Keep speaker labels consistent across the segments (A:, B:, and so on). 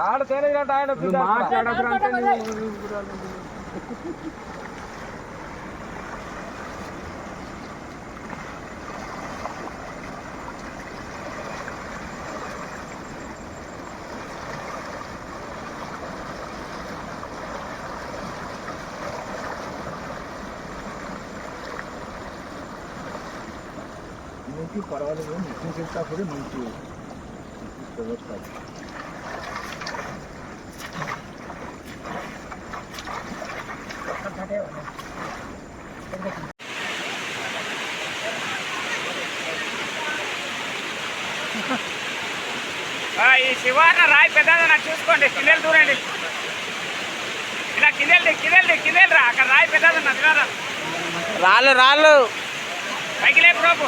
A: ఆడ తెలియదు ఆయన
B: మంచి పర్వాలేదు మిషన్ చేసేటప్పుడు మంచి వ్యవస్థ
A: ఈ శివార్న రాయి పెద్దదన్న చూసుకోండి కిందలు దూరండి ఇలా కిందెళ్ళి కిందెళ్ళి కిందెళ్ళి రా అక్కడ రాయి పెద్దదన్న శివారా
C: రాళ్ళు రాళ్ళు.
A: పైకి లేపు రోపు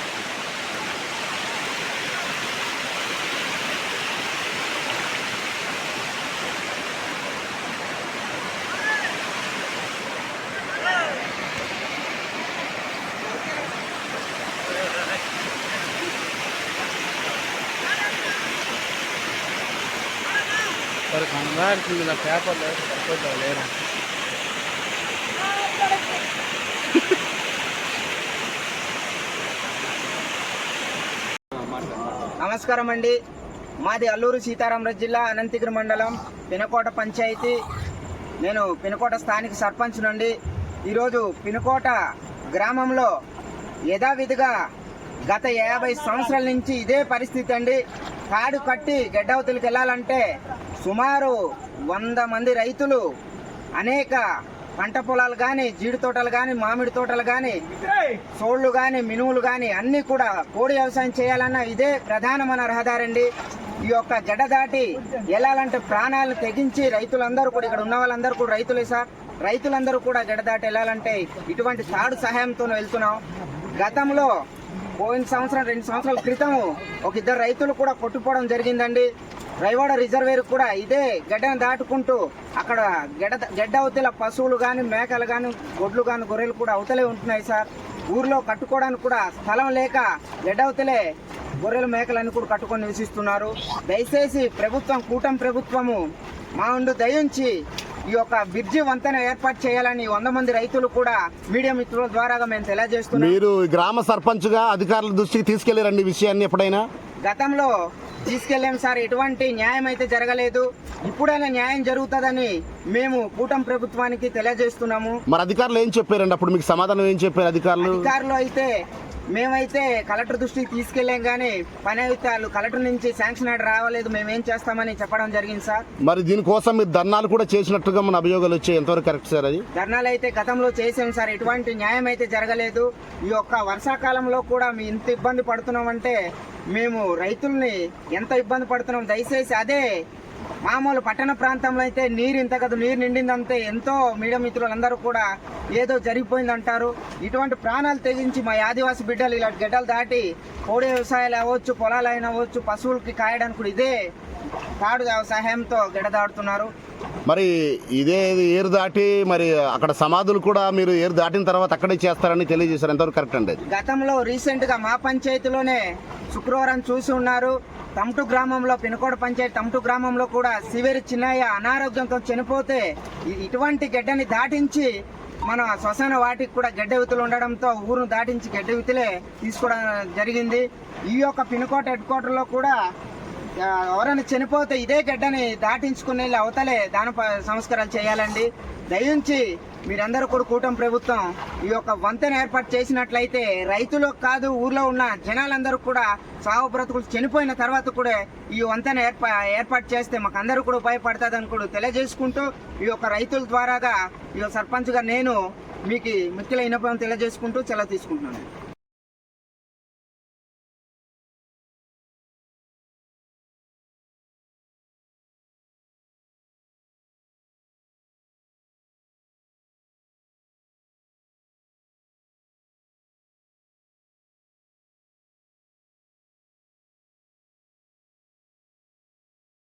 C: మరి కనబడుతుంది నా పేపర్లో సరిపోతా లేరా.
D: నమస్కారం అండి. మాది అల్లూరు సీతారామరాజు జిల్లా అనంతగిరి మండలం పినకోట పంచాయతీ. నేను పినకోట స్థానిక సర్పంచ్ నుండి ఈరోజు పినకోట గ్రామంలో యథావిధిగా గత యాభై సంవత్సరాల నుంచి ఇదే పరిస్థితి అండి. కాడు కట్టి గడ్డవతులకు వెళ్ళాలంటే సుమారు వంద మంది రైతులు అనేక పంట పొలాలు కానీ జీడి తోటలు కానీ మామిడి తోటలు కానీ సోళ్ళు కానీ మినువులు కానీ అన్నీ కూడా కోడి వ్యవసాయం చేయాలన్నా ఇదే ప్రధానమైన రహదారి అండి ఈ యొక్క గడ్డ దాటి వెళ్ళాలంటే ప్రాణాలను తెగించి రైతులందరూ కూడా ఇక్కడ ఉన్న వాళ్ళందరూ కూడా రైతులే సార్. రైతులందరూ కూడా గడ్డ దాటి వెళ్ళాలంటే ఇటువంటి తాడు సహాయంతో వెళ్తున్నాం. గతంలో పోయిన సంవత్సరం రెండు సంవత్సరాల క్రితం ఒక ఇద్దరు రైతులు కూడా కొట్టుకోవడం జరిగిందండి. రైవాడ రిజర్వేర్ కూడా ఇదే గడ్డను దాటుకుంటూ అక్కడ గడ్డ గడ్డ అవతల పశువులు కానీ మేకలు కానీ గొడ్లు కానీ గొర్రెలు కూడా అవతలే ఉంటున్నాయి సార్. ఊర్లో కట్టుకోవడానికి కూడా స్థలం లేక గడ్డ అవతలే గొర్రెలు మేకలన్నీ కూడా కట్టుకొని నివసిస్తున్నారు. దయచేసి ప్రభుత్వం కూటమి ప్రభుత్వము మా ఉండు దయించి ఈ యొక్క బ్రిడ్జి వంతెన ఏర్పాటు చేయాలని వంద మంది రైతులు కూడా మీడియా మిత్రుల ద్వారా మేము తెలియజేస్తున్నాం.
E: మీరు గ్రామ సర్పంచ్గా అధికారుల దృష్టికి తీసుకెళ్ళారండి విషయాన్ని ఎప్పుడైనా?
D: గతంలో తీసుకెళ్ళాం సార్ ఎటువంటి న్యాయం అయితే జరగలేదు. ఇప్పుడైనా న్యాయం జరుగుతుందని మేము కూటమి ప్రభుత్వానికి తెలియజేస్తున్నాము.
E: మరి అధికారులు ఏం చెప్పారండి? అప్పుడు మీకు సమాధానం ఏం చెప్పారు అధికారులు?
D: అధికారులు అయితే మేమైతే కలెక్టర్ దృష్టికి తీసుకెళ్ళాం కానీ పని అయితే కలెక్టర్ నుంచి శాంక్షన్ ఆర్డర్ రావలేదు. మేము ఏం చేస్తామని చెప్పడం జరిగింది సార్.
E: మరి దీనికోసం మీరు ధర్నాలు కూడా చేసినట్టుగా మన అభియోగాలు వచ్చాయి. ఎంతవరకు కరెక్ట్ సార్ అది?
D: ధర్నాలు అయితే గతంలో చేసాం సార్. ఎటువంటి న్యాయం అయితే జరగలేదు. ఈ యొక్క వర్షాకాలంలో కూడా మేము ఇంత ఇబ్బంది పడుతున్నామంటే మేము రైతుల్ని ఎంత ఇబ్బంది పడుతున్నాం? దయచేసి అదే మామూలు పట్టణ ప్రాంతంలో అయితే నీరు ఇంత కదా నీరు నిండిందంతే. ఎంతో మీడియా మిత్రులందరూ కూడా ఏదో జరిగిపోయింది అంటారు ఇటువంటి ప్రాణాలు తెగించి మా ఆదివాసి బిడ్డలు ఇలాంటి గడ్డలు దాటి కోడి వ్యవసాయాలు అవ్వచ్చు పొలాలు అయినా అవ్వచ్చు పశువులకి కాయడానికి కూడా ఇదే తాడు సహాయంతో గడ్డ దాడుతున్నారు
E: మరి ఇదే ఏరు దాటి మరి అక్కడ సమాధులు కూడా మీరు ఏరు దాటిన తర్వాత అక్కడే చేస్తారని తెలియజేశారు. ఎంతవరకు కరెక్ట్ అండి?
D: గతంలో రీసెంట్గా మా పంచాయతీలోనే శుక్రవారం చూసి ఉన్నారు. తమటు గ్రామంలో పినకోడ పంచాయతీ తమటు గ్రామంలో కూడా సివేరి చిన్నయ్య అనారోగ్యంతో చనిపోతే ఇటువంటి గడ్డని దాటించి మన శ్మశాన వాటికి కూడా గడ్డ వితులు ఉండడంతో ఊరును దాటించి గడ్డ వితులే తీసుకోవడం జరిగింది. ఈ యొక్క పినకోట హెడ్ క్వార్టర్లో కూడా ఎవరైనా చనిపోతే ఇదే గడ్డని దాటించుకుని వెళ్ళి అవతలే దాన సంస్కారాలు చేయాలండి. దయించి మీరందరూ కూడా కూటమి ప్రభుత్వం ఈ యొక్క వంతెన ఏర్పాటు చేసినట్లయితే రైతులకు కాదు ఊర్లో ఉన్న జనాలందరూ కూడా సాగు బ్రతుకులు చనిపోయిన తర్వాత కూడా ఈ వంతెన ఏర్పా ఏర్పాటు చేస్తే మాకు అందరూ కూడా ఉపయోగపడుతుందని కూడా తెలియజేసుకుంటూ ఈ యొక్క రైతుల ద్వారాగా ఈ సర్పంచ్గా నేను మీకు మిక్కిల ఇనపం తెలియజేసుకుంటూ సెలవు తీసుకుంటున్నాను.